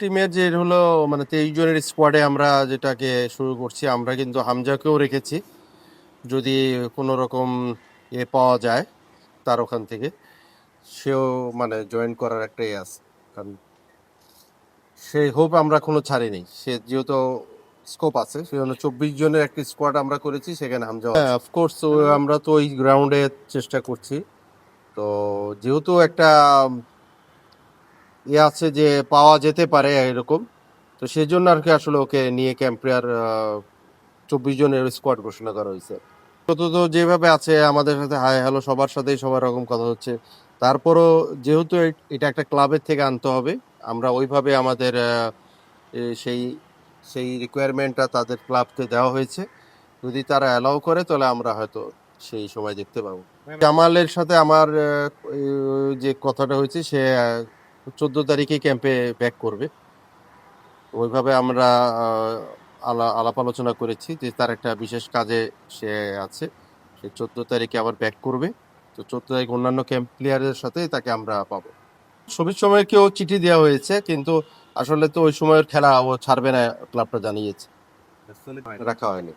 টিমের যে হলো মানে তেইশ জনের স্কোয়াডে আমরা যেটাকে শুরু করছি, আমরা কিন্তু হামজাকেও রেখেছি। যদি কোনো রকম এ পাওয়া যায় তার ওখান থেকে, সেও মানে জয়েন করার একটা ইয়ে আছে। কারণ সেই হোপ আমরা কোনো ছাড়িনি। সে যেহেতু স্কোপ আছে সেজন্য চব্বিশ জনের একটা স্কোয়াড আমরা করেছি, সেখানে হামজা হ্যাঁ অফকোর্স আমরা তো ওই গ্রাউন্ডে চেষ্টা করছি। তো যেহেতু একটা ইয়ে আছে যে পাওয়া যেতে পারে এরকম। তো সেই জন্য আর কি আসলে ওকে নিয়ে ক্যাম্পেয়ার চব্বিশ জনের স্কোয়াড ঘোষণা করা হয়েছে। তো তো যেভাবে আছে আমাদের সাথে হাই হ্যালো সবার সাথেই সবার রকম কথা হচ্ছে। তারপরও যেহেতু এটা একটা ক্লাবের থেকে আনতে হবে আমরা ওইভাবে আমাদের সেই সেই রিকোয়ারমেন্টটা তাদের ক্লাবকে দেওয়া হয়েছে। যদি তারা অ্যালাউ করে তাহলে আমরা হয়তো সেই সময় দেখতে পাবো। জামালের সাথে আমার যে কথাটা হয়েছে সে চোদ্দ তারিখে ক্যাম্পে ব্যাক করবে। ওইভাবে আমরা আলা- আলাপ আলোচনা করেছি যে তার একটা বিশেষ কাজে সে আছে। সে চোদ্দ তারিখে আবার ব্যাক করবে। তো চোদ্দ তারিখ অন্যান্য ক্যাম্প প্লেয়ারের সাথে তাকে আমরা পাবো। ছবির সময়কেও চিঠি দেওয়া হয়েছে কিন্তু আসলে তো ওই সময়ের খেলা ও ছাড়বে না ক্লাবটা জানিয়েছে। রাখা হয়নি।